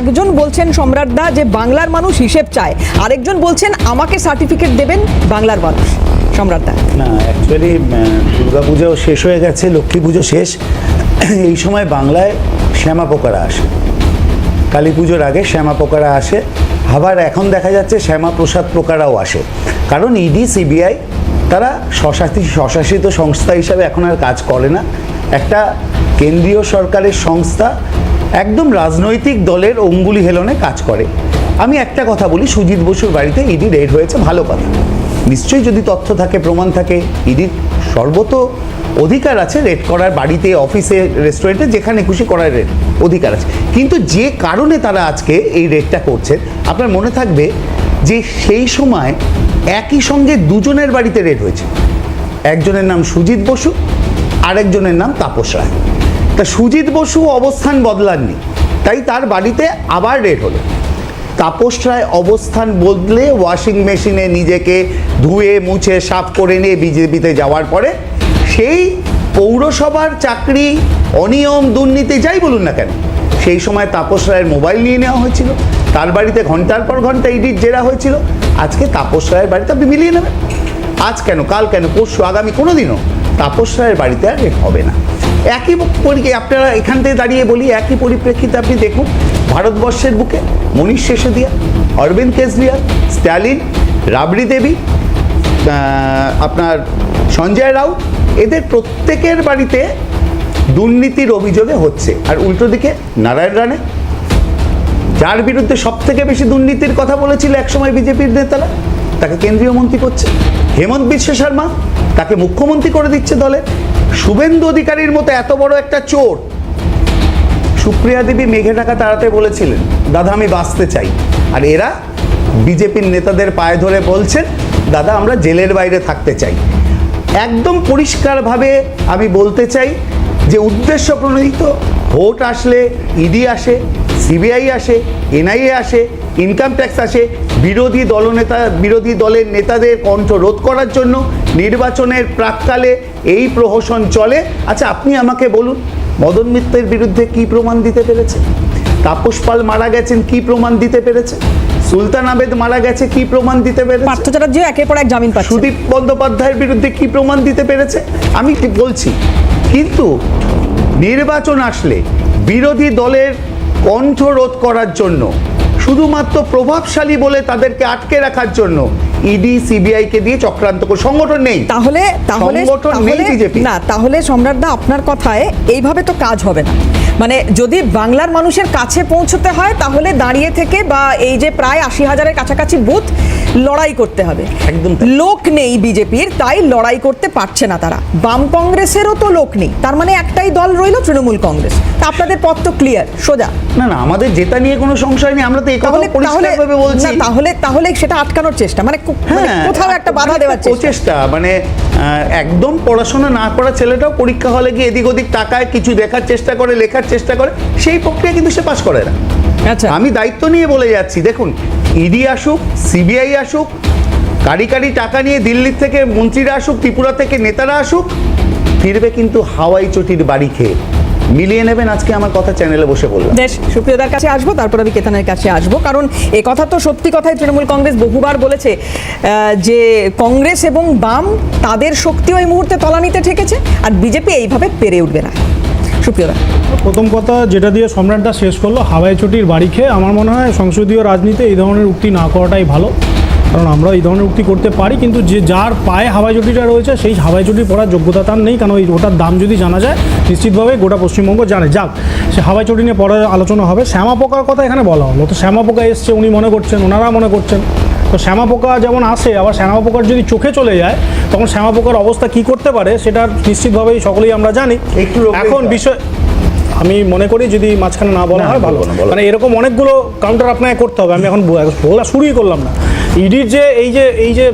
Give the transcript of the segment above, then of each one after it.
একজন বলছেন সম্রাটদা যে বাংলার মানুষ হিসেব চায়। আরেকজন বলছেন আমাকে সার্টিফিকেট দেবেন বাংলার মানুষ। সম্রাটদা না অ্যাকচুয়ালি দুর্গা পুজো শেষ হয়ে গেছে, লক্ষ্মী পুজো শেষ। এই সময় বাংলায় শ্যামা পোকারা আসে। কালী পুজোর আগে শ্যামা পোকারা আসে। আবার এখন দেখা যাচ্ছে শ্যামা প্রসাদ পোকারাও আসে। কারণ ইডি, সিবিআই তারা স্বশাসিত স্বশাসিত সংস্থা হিসাবে এখন আর কাজ করে না। একটা কেন্দ্রীয় সরকারের সংস্থা একদম রাজনৈতিক দলের অঙ্গুলি হেলনে কাজ করে। আমি একটা কথা বলি, সুজিত বসুর বাড়িতে ইডি রেড হয়েছে, ভালো কথা। নিশ্চয়ই যদি তথ্য থাকে, প্রমাণ থাকে, ইডির সর্বত অধিকার আছে রেড করার বাড়িতে, অফিসে, রেস্টুরেন্টে, যেখানে খুশি করার রেড অধিকার আছে। কিন্তু যে কারণে তারা আজকে এই রেডটা করছেন, আপনার মনে থাকবে যে সেই সময় একই সঙ্গে দুজনের বাড়িতে রেড হয়েছে। একজনের নাম সুজিত বসু, আরেকজনের নাম তাপস রায়। তা সুজিত বসু অবস্থান বদলাননি, তাই তার বাড়িতে আবার রেড হলো। তাপস রায় অবস্থান বদলে ওয়াশিং মেশিনে নিজেকে ধুয়ে, মুছে, সাফ করে নিয়ে বিজেপিতে যাওয়ার পরে সেই পৌরসভার চাকরি, অনিয়ম, দুর্নীতি যাই বলুন না কেন, সেই সময় তাপস রায়ের মোবাইল নিয়ে নেওয়া হয়েছিল। তার বাড়িতে ঘণ্টার পর ঘণ্টা ইডিট জেরা হয়েছিল। আজকে তাপস রায়ের বাড়িতে আপনি মিলিয়ে নেবেন। আজ কেন, কাল কেন, পরশু, আগামী কোনো দিনও তাপস রায়ের বাড়িতে আর হবে না। একই আপনারা এখান থেকে দাঁড়িয়ে বলি, একই পরিপ্রেক্ষিতে আপনি দেখুন, ভারতবর্ষের বুকে মনীষ শেষদিয়া, অরবিন্দ কেজরিওয়াল, স্ট্যালিন, রাবড়ি দেবী আপনার সঞ্জয় রাউত, এদের প্রত্যেকের বাড়িতে দুর্নীতির অভিযোগে হচ্ছে। আর উল্টো দিকে নারায়ণ রানে যার বিরুদ্ধে সব থেকে বেশি দুর্নীতির কথা বলেছিল একসময় বিজেপির নেতারা, তাকে কেন্দ্রীয় মন্ত্রী করছে। হেমন্ত বিশ্ব শর্মা, তাকে মুখ্যমন্ত্রী করে দিচ্ছে দলে শুভেন্দু অধিকারীর মতো এত বড় একটা চোর। সুপ্রিয়া দেবী মেঘে টাকা তাড়াতে বলেছিলেন, দাদা, আমি বাঁচতে চাই। আর এরা বিজেপির নেতাদের পায়ে ধরে বলছেন, দাদা, আমরা জেলের বাইরে থাকতে চাই। একদম পরিষ্কারভাবে আমি বলতে চাই যে উদ্দেশ্য প্রণোদিত, ভোট আসলে, ইডি আসে সিবিআই আসে এনআইএ আসে ইনকাম ট্যাক্স আসে বিরোধী দলনেতা বিরোধী দলের নেতাদের কণ্ঠ রোধ করার জন্য নির্বাচনের প্রাককালে এই প্রহসন চলে। আচ্ছা আপনি আমাকে বলুন মদন মিত্রের বিরুদ্ধে কি প্রমাণ দিতে পেরেছে? তাপস পাল মারা গেছেন কি প্রমাণ দিতে পেরেছে? সুলতান আবেদ মারা গেছে কি প্রমাণ দিতে পেরেছে? পার্থ চ্যাটার্জিও একের পর এক জামিন পাচ্ছে। সুদীপ বন্দ্যোপাধ্যায়ের বিরুদ্ধে কি প্রমাণ দিতে পেরেছে? আমি বলছি কিন্তু নির্বাচন আসলে বিরোধী দলের কণ্ঠ রোধ করার জন্য শুধুমাত্র প্রভাবশালী বলে তাদেরকে আটকে রাখার জন্য ইডি সিবিআই কে দিয়ে চক্রান্ত করে সংগঠন নেই। তাহলে তাহলে না তাহলে সম্রাটদা আপনার কথায় এইভাবে তো কাজ হবে না। মানে যদি বাংলার মানুষের কাছে পৌঁছতে হয় তাহলে দাঁড়িয়ে থেকে বা এই যে প্রায় আশি হাজারের কাছাকাছি বুথ লড়াই করতে হবে। একদম লোক নেই বিজেপির তাই লড়াই করতে পারছে না তারা। বাম কংগ্রেসেরও তো লোক নেই তার মানে একটাই দল রইল তৃণমূল কংগ্রেস। তা আপনাদের পথ তো ক্লিয়ার সোজা। না না আমাদের জেতা নিয়ে কোনো সংশয় নেই আমরা তো এই কথা পরিষ্কারভাবে বলছি। তাহলে তাহলে সেটা আটকানোর চেষ্টা মানে মানে হ্যাঁ, কোথাও একটা বাধা দেওয়ার চেষ্টা। মানে একদম পড়াশোনা না করা ছেলেটাও পরীক্ষা হলে গিয়ে এদিক ওদিক টাকায় কিছু দেখার চেষ্টা করে লেখার চেষ্টা করে সেই প্রক্রিয়া কিন্তু সে পাশ করে না। আচ্ছা। আমি দায়িত্ব নিয়ে বলে যাচ্ছি দেখুন ইডি আসুক, সিবিআই আসুক কারি কারি টাকা নিয়ে দিল্লির থেকে মন্ত্রীরা আসুক, ত্রিপুরা থেকে নেতারা আসুক, ফিরবে কিন্তু হাওয়াই চটির বাড়ি খেয়ে। মিলিয়ে নেবেন আজকে আমার কথা চ্যানেলে বসে বললাম। বেশ সুপ্রিয়দার কাছে আসব, তারপর আমি কেতানের কাছে আসব, কারণ এ কথা তো সত্যি কথাই তৃণমূল কংগ্রেস বহুবার বলেছে যে কংগ্রেস এবং বাম তাদের শক্তিও এই মুহূর্তে তলানিতে ঠেকেছে, আর বিজেপি এইভাবে পেরে উঠবে না। সুপ্রিয়দা প্রথম কথা যেটা দিয়ে সম্রাটদা শেষ করল, হাওয়াই চটির বাড়ি খেয়ে আমার মনে হয় সংসদীয় রাজনীতি এই ধরনের উক্তি না করাটাই ভালো। কারণ আমরা এই ধরনের উক্তি করতে পারি, কিন্তু যে যার পায়ে হাওয়াই চটিটা রয়েছে, সেই হাওয়াই চটি পড়ার যোগ্যতা তার নেই। কারণ ওই ওটার দাম যদি জানা যায়, নিশ্চিতভাবে গোটা পশ্চিমবঙ্গ জানে। যাক, সে হাওয়াই চটি নিয়ে পরে আলোচনা হবে। শ্যামা পোকার কথা এখানে বলা হলো। তো শ্যামা পোকা এসছে, উনি মনে করছেন, ওনারা মনে করছেন। তো শ্যামা পোকা যেমন আসে আবার শ্যামা পোকার যদি চোখে চলে যায় তখন শ্যামা পোকার অবস্থা কি করতে পারে সেটা নিশ্চিতভাবেই সকলেই আমরা জানি। একটু এখন বিষয় আমি মনে করি যদি মাঝখানে না বলা হয় ভালো। মানে এরকম অনেকগুলো কাউন্টার আপনাকে করতে হবে। আমি এখন বলা শুরুই করলাম না। ইডির যে এই যে এই যে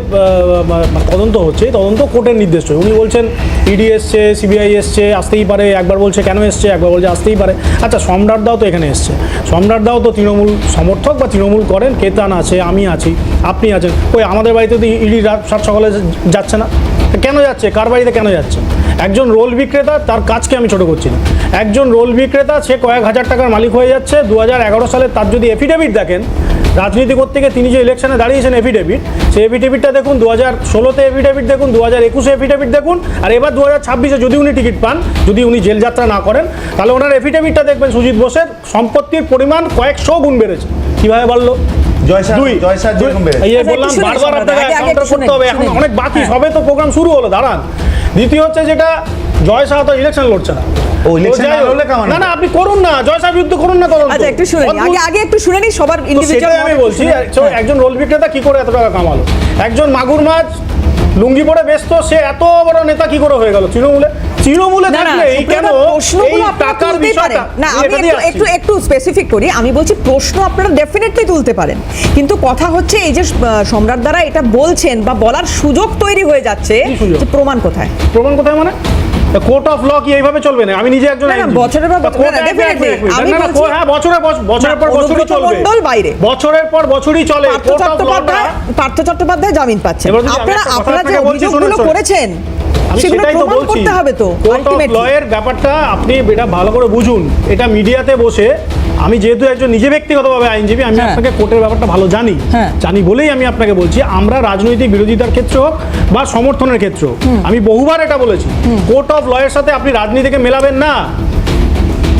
মানে তদন্ত হচ্ছে তদন্ত কোর্টের নির্দেশ উনি বলছেন, ইডি এসছে, সিবিআই এসছে, আসতেই পারে, একবার বলছে কেন এসছে, একবার বলছে আসতেই পারে। আচ্ছা সম্রাট দাও তো এখানে এসছে। সম্রাট দাও তো তৃণমূল সমর্থক বা তৃণমূল করেন, কেতান আছে, আমি আছি, আপনি আছেন। ওই আমাদের বাড়িতে তো ইডি রাত সাত সকালে যাচ্ছে না। কেন যাচ্ছে? কার বাড়িতে কেন যাচ্ছে? একজন রোল বিক্রেতা, তার কাজকে আমি ছোট করছি না। একজন রোল বিক্রেতা, সে কয়েক হাজার টাকার মালিক হয়ে যাচ্ছে দু হাজার এগারো সালে তার যদি এফিডেভিট দেখেন রাজনীতি করতে গিয়ে তিনি যে ইলেকশনে দাঁড়িয়েছেন এফিডেভিট সেই এফিডেভিটটা দেখুন দু হাজার ষোলোতে এফিডেভিট দেখুন দু হাজার একুশে এফিডেভিট দেখুন আর এবার দু হাজার ছাব্বিশে যদি উনি টিকিট পান যদি উনি জেল যাত্রা না করেন তাহলে ওনার এফিডেভিটটা দেখবেন সুজিত বোসের সম্পত্তির পরিমাণ কয়েকশো গুণ বেড়েছে। কীভাবে বাড়লো? অনেক বাকি হ্যাঁ। সবে তো প্রোগ্রাম শুরু হলো দাঁড়ান। দ্বিতীয় হচ্ছে যেটা জয় শাহ তো ইলেকশন লড়ছে না। ও, না লড়লে কেমন না না আপনি করুন না জয় শাহ বিরুদ্ধে করুন না তদন্ত। আচ্ছা একটু শুনে। আগে আগে একটু শুনে নিই সবার ইন্ডিভিজুয়াল আমি বলছি তো একজন রোল বিক্রেতা কি করে এত টাকা কামালো? একজন মাগুর মাছ লুঙ্গি পরে ব্যস্ত সে এত বড় নেতা কি করে হয়ে গেল? তৃণমূলে তৃণমূলে না না থাকলে এই কেন এই টাকার বিষয়টা না আমি একটু একটু স্পেসিফিক করি আমি বলছি প্রশ্ন আপনারা ডেফিনেটলি তুলতে পারেন। কিন্তু কথা হচ্ছে এই যে সম্রাট দ্বারা এটা বলছেন বা বলার সুযোগ তৈরি হয়ে যাচ্ছে যে প্রমাণ কোথায়? প্রমাণ কোথায় মানে? কোর্ট অফ ল কি এইভাবে চলবে না? আমি নিজে একজন। বছরের পর হ্যাঁ বছরের বছর- বছরের পর বছরই চলবে। বাইরে। বছরের পর বছরই চলে পার্থ কোর্ট অফ চট্টোপাধ্যায় লটা পার্থ চট্টোপাধ্যায় জামিন পাচ্ছেন আপনারা আপনারা যে অভিযোগগুলো। করেছেন সেটাই তো বলছি। করতে হবে তো কোর্ট অফ লয়ের ব্যাপারটা আপনি এটা ভালো করে বুঝুন। এটা মিডিয়াতে বসে আমি যেহেতু একজন নিজে ব্যক্তিগতভাবে আইনজীবী আমি হ্যাঁ। আপনাকে কোর্টের ব্যাপারটা ভালো জানি। হ্যাঁ। জানি বলেই আমি আপনাকে বলছি আমরা রাজনৈতিক বিরোধিতার ক্ষেত্রে হোক বা সমর্থনের ক্ষেত্রে হোক আমি বহুবার এটা বলেছি কোর্ট অফ লয়ের সাথে আপনি রাজনীতিকে মেলাবেন না।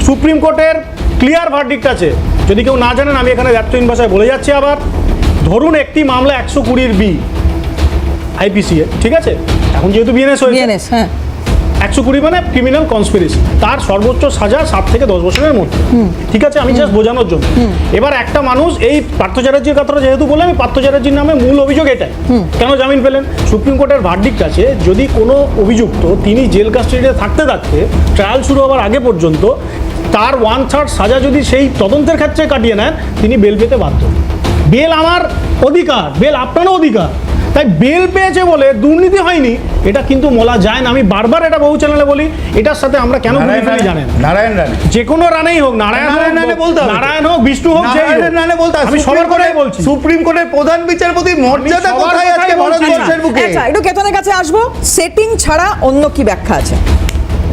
সুপ্রিম কোর্টের ক্লিয়ার ভার্ডিক্ট আছে। যদি কেউ না জানেন আমি এখানে ব্যর্থহীন ভাষায় বলে যাচ্ছি আবার। ধরুন একটি মামলা একশো কুড়ির বি আইপিসি ঠিক আছে? এখন যেহেতু বিএনএস হয়েছে হ্যাঁ। একশো কুড়ি মানে ক্রিমিনাল কনস্পিরেসি তার সর্বোচ্চ সাজা সাত থেকে দশ বছরের মধ্যে। ঠিক আছে? আমি জাস্ট বোঝানোর জন্য। এবার একটা মানুষ এই পার্থ চ্যাটার্জির কথাটা যেহেতু বলে আমি পার্থ চ্যাটার্জির নামে মূল অভিযোগ এটাই। কেন জামিন পেলেন? সুপ্রিম কোর্টের ভার্ডিক্ট আছে যদি কোনো অভিযুক্ত তিনি জেল কাস্টাডিতে থাকতে থাকতে ট্রায়াল শুরু হওয়ার আগে পর্যন্ত তার ওয়ান থার্ড সাজা যদি সেই তদন্তের ক্ষেত্রে কাটিয়ে নেন তিনি বেল পেতে বাধ্য। বেল আমার অধিকার বেল আপনারও অধিকার। তাই বেল পেয়েছে বলে দুর্নীতি হয়নি এটা কিন্তু বলা যায় না। আমি বারবার এটা বহু চ্যানেলে বলি এটার সাথে আমরা কেন জানেন নারায়ণ রানে। যে কোনো রানেই হোক নারায়ণ রানে বলতে নারায়ণ হোক বিষ্ণু হোক নারায়ণ রানে বলতে আমি সুপ্রিম সবার কথাই বলছি। সুপ্রিম কোর্টের প্রধান বিচারপতির মর্যাদা কোথায় আজকে। ভারতবর্ষের বুকে? আচ্ছা একটু কেতনের কাছে আসব। সেটিং ছাড়া অন্য কি ব্যাখ্যা আছে?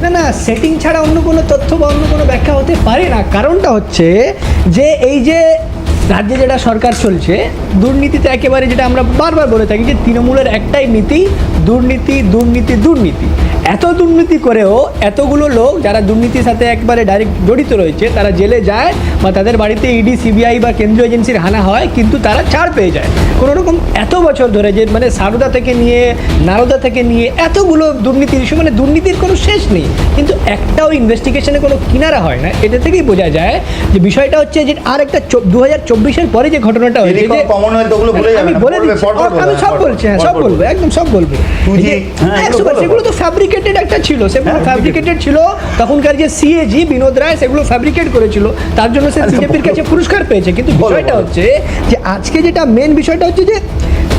না না সেটিং ছাড়া অন্য কোনো তথ্য বা অন্য কোনো ব্যাখ্যা হতে পারে না। কারণটা হচ্ছে যে এই যে রাজ্যে যেটা সরকার চলছে, দুর্নীতিতে একেবারে যেটা আমরা বারবার বলে থাকি যে তৃণমূলের একটাই নীতি, দুর্নীতি দুর্নীতি দুর্নীতি। এত দুর্নীতি করেও এতগুলো লোক যারা দুর্নীতির সাথে একবারে ডাইরেক্ট জড়িত রয়েছে, তারা জেলে যায় বা তাদের বাড়িতে ইডি সিবিআই বা কেন্দ্রীয় এজেন্সির হানা হয়, কিন্তু তারা ছাড় পেয়ে যায়। কোনো রকম এত বছর ধরে যে মানে সারদা থেকে নিয়ে, নারদা থেকে নিয়ে এতগুলো দুর্নীতির ইস্যু মানে দুর্নীতির কোনো শেষ নেই। কিন্তু একটাও ইনভেস্টিগেশনে কোনো কিনারা হয় না। এটা থেকেই বোঝা যায় যে বিষয়টা হচ্ছে যে আর একটা দু হাজার চব্বিশের পরে যে ঘটনাটা হয়েছে যে কমনওয়েলথ ওগুলো ভুলে যাবেন আমি বলে দিচ্ছি আমি সব বলছি হ্যাঁ সব বলব একদম সব বলব। 2G, এই যে হ্যাঁ, বলো। সেগুলো তো ফ্যাব্রিকেটেড একটা ছিল সেগুলো হ্যাঁ, ফ্যাব্রিকেটেড ছিল তখনকার যে সিএজি বিনোদ রায় সেগুলো ফ্যাব্রিকেট করেছিল তার জন্য সে সিএপির বিজেপির কাছে পুরস্কার পেয়েছে। কিন্তু বিষয়টা হচ্ছে যে আজকে যেটা মেন বিষয়টা হচ্ছে যে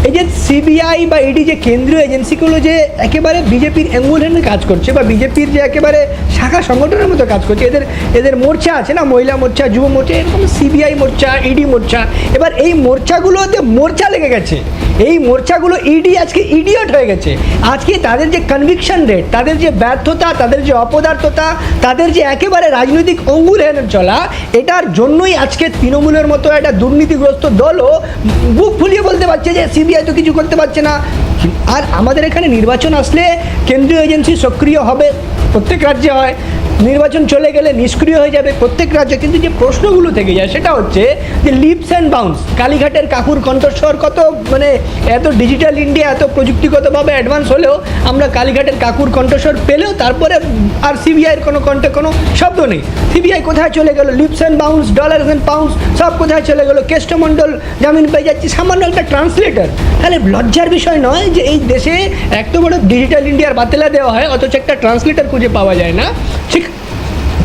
এই যে সিবিআই বা ইডি যে কেন্দ্রীয় এজেন্সিগুলো যে একেবারে বিজেপির অ্যাঙ্গুল অ্যাঙ্গুলেনে কাজ করছে বা বিজেপির যে একেবারে শাখা সংগঠনের মতো কাজ করছে, এদের এদের মোর্চা আছে না? মহিলা মোর্চা, যুব মোর্চা, এরকম সিবিআই মোর্চা ইডি মোর্চা। এবার এই মোর্চাগুলোতে মোর্চা লেগে গেছে। এই মোর্চাগুলো ইডি আজকে ইডিয়ট হয়ে গেছে। আজকে তাদের যে কনভিকশন রেট তাদের যে ব্যর্থতা, তাদের যে অপদার্থতা, তাদের যে একেবারে রাজনৈতিক অঙ্গুর হেনে চলা, এটার জন্যই আজকে তৃণমূলের মতো একটা দুর্নীতিগ্রস্ত দলও বুক ফুলিয়ে বলতে পারছে যে সিবিআই তো কিছু করতে পারছে না। আর আমাদের এখানে নির্বাচন আসলে কেন্দ্রীয় এজেন্সি সক্রিয় হবে, প্রত্যেক রাজ্যে হয়। নির্বাচন চলে গেলে নিষ্ক্রিয় হয়ে যাবে প্রত্যেক রাজ্যে। কিন্তু যে প্রশ্নগুলো থেকে যায়, সেটা হচ্ছে যে লিপস অ্যান্ড বাউন্স কালীঘাটের কাকুর কণ্ঠস্বর কত মানে এত ডিজিটাল ইন্ডিয়া এত প্রযুক্তিগতভাবে অ্যাডভান্স হলেও আমরা কালীঘাটের কাকুর কণ্ঠস্বর পেলেও তারপরে আর সিবিআইয়ের কোনো কণ্ঠে কোনো শব্দ নেই। সিবিআই কোথায় চলে গেল? Lips and bounce dollars and pounds সব কোথায় চলে গেল? কেষ্টমণ্ডল জামিন পেয়ে যাচ্ছি, সামান্য একটা ট্রান্সলেটার তাহলে লজ্জার বিষয় নয় যে এই দেশে এত বড় ডিজিটাল ইন্ডিয়ার বাতিলা দেওয়া হয়, অথচ একটা ট্রান্সলেটার খুঁজে পাওয়া যায় না? ঠিক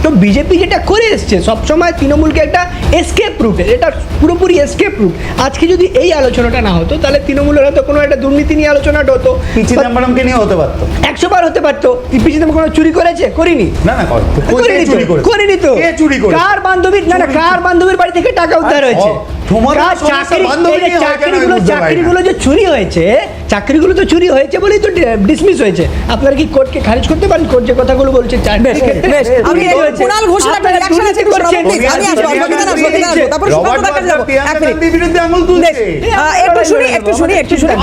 তো বিজেপি যেটা করে এসছে সবসময় তৃণমূলকে একটা এসকেপ রুটে এটা পুরোপুরি এসকেপ রুট আজকে যদি এই আলোচনাটা না হতো তাহলে তৃণমূলের হয়তো কোনো একটা দুর্নীতি নিয়ে আলোচনাটা হতো। চিদম্বরমকে নিয়ে হতে পারতো। একশো বার হতে পারতো। পি চিদম্বরম কোনো চুরি করেছে? করিনি। না না করিনি তো, করিনি তো। চুরি করে কার বান্ধবীর না না কার বান্ধবীর বাড়ি থেকে টাকা উদ্ধার হয়েছে? হয় চাকরিগুলো। চাকরিগুলো যে চুরি হয়েছে চাকরিগুলো তো চুরি হয়েছে বলেই তো ডিসমিস হয়েছে। আপনারা কি কোর্টকে খারিজ করতে পারেন? কোর্ট যে কথাগুলো বলছে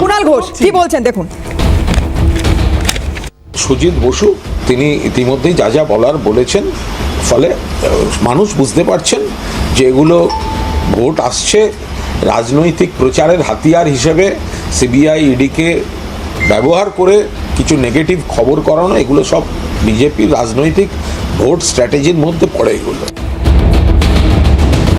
কুণাল ঘোষ কি বলছেন দেখুন। সুজিত বসু তিনি ইতিমধ্যেই যা যা বলার বলেছেন ফলে মানুষ বুঝতে পারছেন যে এগুলো ভোট আসছে রাজনৈতিক প্রচারের হাতিয়ার হিসেবে। সিবিআই, ইডিকে ব্যবহার করে কিছু নেগেটিভ খবর করানো, এগুলো সব বিজেপির রাজনৈতিক ভোট স্ট্র্যাটেজির মধ্যে পড়ে এগুলো।